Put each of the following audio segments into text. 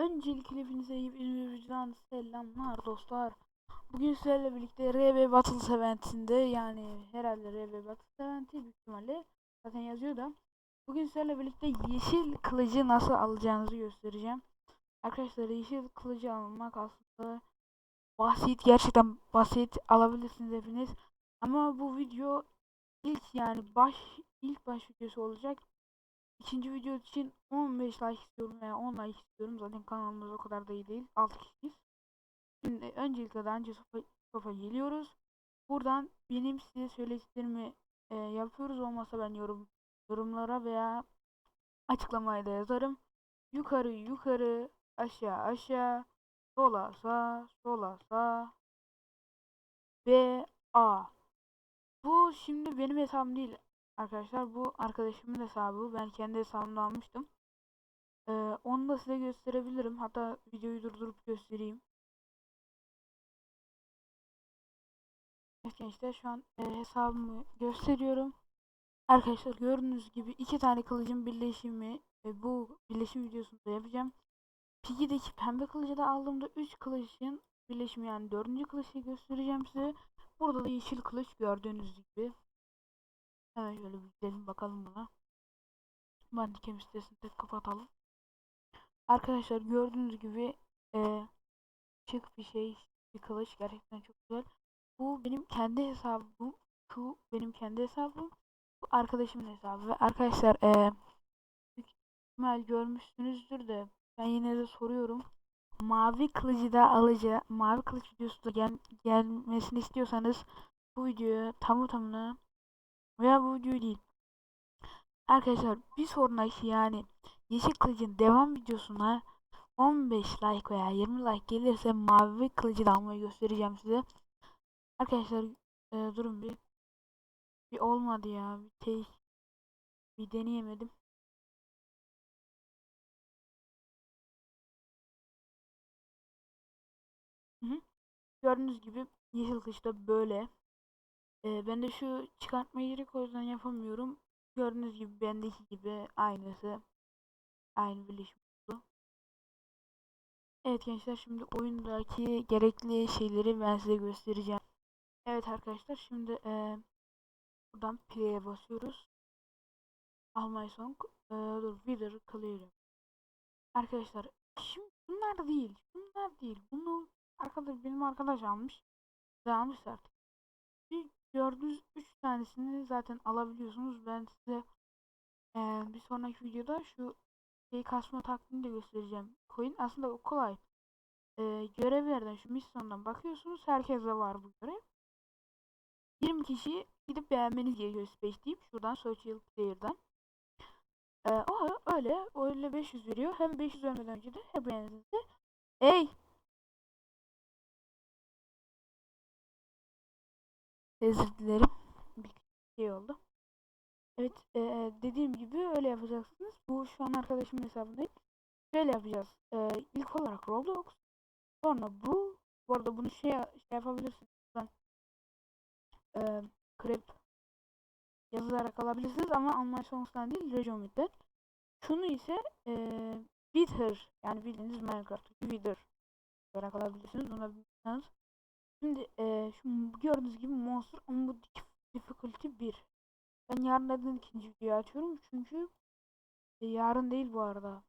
Öncelikle hepinize iyi bir vicdan selamlar dostlar. Bugün sizlerle birlikte RB Battle Event'inde yani herhalde RB Battle Event'i büyük ihtimalle zaten yazıyor da. Bugün sizlerle birlikte yeşil kılıcı nasıl alacağınızı göstereceğim. Arkadaşlar yeşil kılıcı almak aslında basit gerçekten basit alabilirsiniz hepiniz. Ama bu video ilk yani baş ilk baş videosu olacak. İkinci video için 15 like istiyorum veya 10 like istiyorum. Zaten kanalımız o kadar da iyi değil. 6 kişiyiz. Şimdi öncelikle daha önce sofa, sofa geliyoruz. Buradan benim size söylediklerimi e, yapıyoruz. Olmasa ben yorum yorumlara veya açıklamaya da yazarım. Yukarı yukarı aşağı aşağı sola sağ sola sağ B A bu şimdi benim hesabım değil arkadaşlar. Bu arkadaşımın hesabı. Ben kendi hesabımda almıştım. Ee, onu da size gösterebilirim. Hatta videoyu durdurup göstereyim. Evet gençler şu an e, hesabımı gösteriyorum. Arkadaşlar gördüğünüz gibi iki tane kılıcın birleşimi e, bu birleşim videosunda yapacağım. Piggy'deki pembe kılıcı da aldığımda 3 kılıcın birleşimi yani 4. kılıcı göstereceğim size. Burada da yeşil kılıç gördüğünüz gibi. Hemen şöyle bir gidelim bakalım buna. Bandicam sitesini de kapatalım. Arkadaşlar gördüğünüz gibi e, şık bir şey bir kılıç gerçekten çok güzel. Bu benim kendi hesabım. Şu benim kendi hesabım. Bu arkadaşımın hesabı ve arkadaşlar e, ihtimal görmüşsünüzdür de ben yine de soruyorum. Mavi kılıcı da alacağım. Mavi kılıç videosu da gel gelmesini istiyorsanız bu videoya tamı tamına veya bu videoyu değil. Arkadaşlar bir sonraki yani yeşil kılıcın devam videosuna 15 like veya 20 like gelirse mavi kılıcı da almayı göstereceğim size. Arkadaşlar e, durun bir. Bir olmadı ya. Bir şey bir deneyemedim. Hı hı. Gördüğünüz gibi yeşil kılıç da böyle. Ee, ben de şu çıkartma gerek o yüzden yapamıyorum. Gördüğünüz gibi bendeki gibi aynısı. Aynı birleşim oldu. Evet gençler şimdi oyundaki gerekli şeyleri ben size göstereceğim. Evet arkadaşlar şimdi e, buradan play'e basıyoruz. Almay song. E, dur Wither Clear. Arkadaşlar şimdi bunlar değil. Bunlar değil. Bunu arkadaş benim arkadaş almış. Almış artık. Bir gördüğünüz 3 tanesini zaten alabiliyorsunuz. Ben size e, bir sonraki videoda şu şey kasma taktiğini de göstereceğim. Coin aslında kolay. E, görevlerden şu misyondan bakıyorsunuz. Herkeste var bu görev. 20 kişi gidip beğenmeniz gerekiyor space deyip şuradan social player'dan. E, o öyle öyle 500 veriyor. Hem 500 vermeden önce de hem beğendiğinizde Ey Özür dilerim. Bir şey oldu. Evet e, dediğim gibi öyle yapacaksınız. Bu şu an arkadaşımın hesabındayım. Şöyle yapacağız. E, ilk olarak Roblox. Sonra bu. Bu arada bunu şey, şey yapabilirsiniz. Ben, e, krep yazılarak alabilirsiniz ama Alman sonuçtan değil Region Şunu ise e, Wither yani bildiğiniz Minecraft Wither olarak alabilirsiniz. Buna bilmiyorsanız Şimdi e, şu gördüğünüz gibi Monster bu difficulty 1. Ben yarın neden ikinci videoyu açıyorum çünkü e, yarın değil bu arada.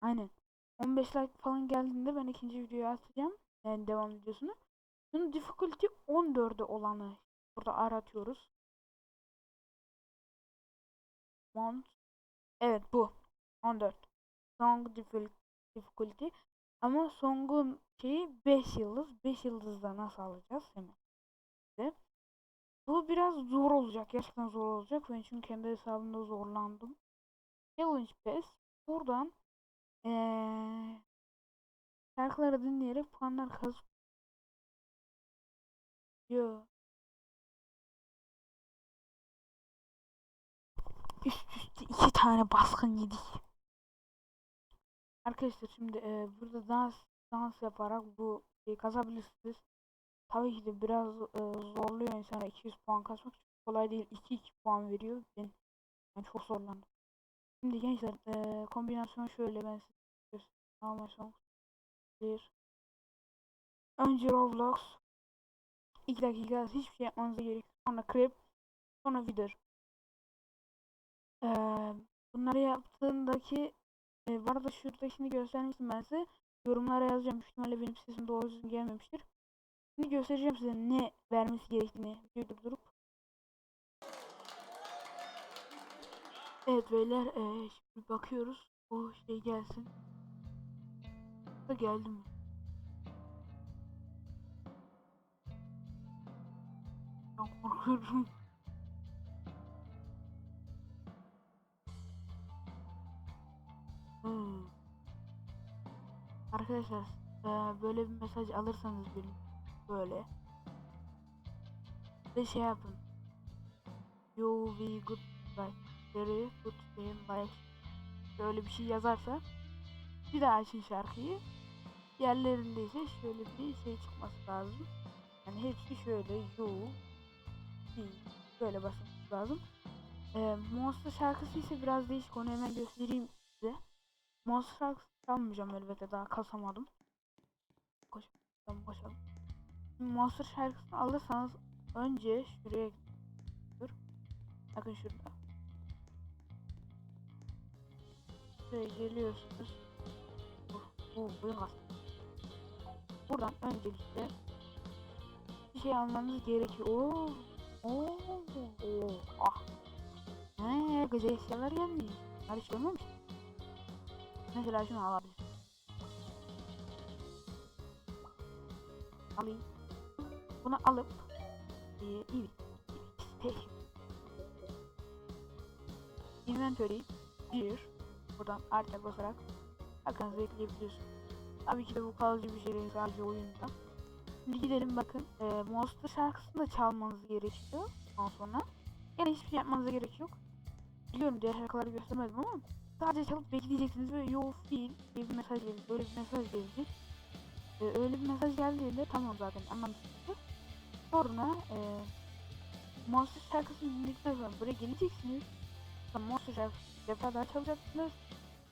Aynen. 15 like falan geldiğinde ben ikinci videoyu açacağım. Yani devam videosunu. Bunun difficulty 14'e olanı burada aratıyoruz. Mont. Evet bu. 14. Song difficulty. Ama Song'un şeyi 5 yıldız. 5 yıldızda nasıl alacağız hemen. İşte. Bu biraz zor olacak. Gerçekten zor olacak. Ben çünkü kendi hesabımda zorlandım. Challenge Pass. Buradan ee, şarkıları dinleyerek puanlar kaz. Yo. Üst üste iki tane baskın yedik. Arkadaşlar şimdi e, burada dans dans yaparak bu şeyi kazabilirsiniz. Tabii ki de biraz e, zorluyor insana 200 puan kasmak çok kolay değil. 2 2 puan veriyor. Ben, ben çok zorlandım. Şimdi gençler e, kombinasyon şöyle ben size song. Bir. Önce Roblox. 2 dakika hiçbir şey yapmanıza gerek. Sonra Crep. Sonra Wither. Ee, bunları yaptığındaki e, bu arada şuradakini göstermiştim ben size. Yorumlara yazacağım. Büyük benim sesim doğru düzgün gelmemiştir. Şimdi göstereceğim size ne vermesi gerektiğini. Videoyu durup. Evet beyler e, şimdi bakıyoruz. O şey gelsin. Da geldi mi? Ben korkuyorum. Arkadaşlar e, böyle bir mesaj alırsanız bir böyle ve şey yapın. You will good like very good game like böyle bir şey yazarsa bir daha açın şarkıyı. Yerlerinde ise şöyle bir şey çıkması lazım. Yani hepsi şöyle you will böyle basması lazım. E, Monster şarkısı ise biraz değişik onu hemen göstereyim size. Monster şarkısı çalmayacağım elbette daha kasamadım. Koşalım koşalım. Monster şarkısını alırsanız önce şuraya dur. Bakın şurada. Şuraya geliyorsunuz. Bu, bu, aslında. Buradan öncelikle bir şey almanız gerekiyor. Oo, oo, oo, ah. He, güzel eşyalar gelmiş. Bunlar hiç görmemiş. Mesela şunu alabilir. Alayım. Bunu alıp e. Peki. Inventory bir buradan artıya basarak arkanıza ekleyebiliyorsunuz. Tabii ki de bu kalıcı bir şey değil sadece oyunda. Şimdi gidelim bakın. E, Monster şarkısını da çalmanız gerekiyor. Ondan sonra. Yani hiçbir şey yapmanıza gerek yok. Biliyorum diğer şarkıları göstermedim ama sadece çalıp bekleyeceksiniz ve you feel diye bir mesaj gelecek. Böyle bir mesaj gelecek. Ee, öyle bir mesaj geldiğinde tamam zaten anlamışsınızdır. Sonra e, Monster şarkısını dinledikten sonra buraya geleceksiniz. Sonra Monster şarkısını defa daha çalacaksınız.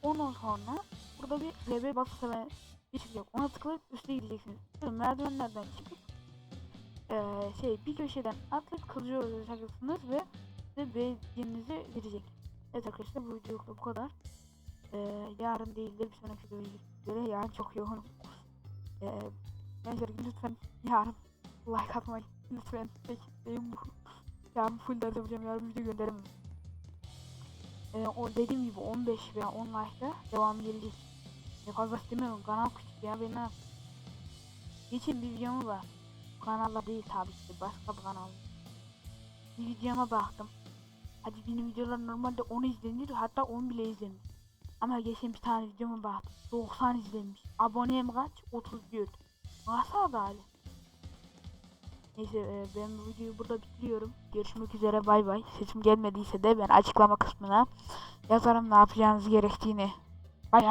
Ondan sonra burada bir RB bası seven bir şey yok. Ona tıklayıp üste gideceksiniz. Böyle merdivenlerden çıkıp e, şey bir köşeden atlayıp kılıcı olacaksınız ve size beğeninizi verecek. Evet arkadaşlar bu videoluk bu kadar. Ee, yarın değil de bir sonraki videoya göre yarın çok yoğunum. Ee, neyse lütfen yarın like atmayı lütfen benim bu yarın full ders yapacağım yarın video gönderemem. Ee, o dediğim gibi 15 veya 10 like'da devamı gelecek. Ne fazla istemiyorum kanal küçük ya ben ne yapayım? Geçen bir videomu var. Bu kanalda değil tabii ki başka bir kanal. Bir videoma baktım. Hadi benim videolar normalde 10 izlenir hatta 10 bile izlenir. Ama geçen bir tane videoma baktım. 90 izlenmiş. Abonem kaç? 34. Nasıl adalet? Neyse e, ben bu videoyu burada bitiriyorum. Görüşmek üzere bay bay. Sesim gelmediyse de ben açıklama kısmına yazarım ne yapacağınız gerektiğini. Bay bay.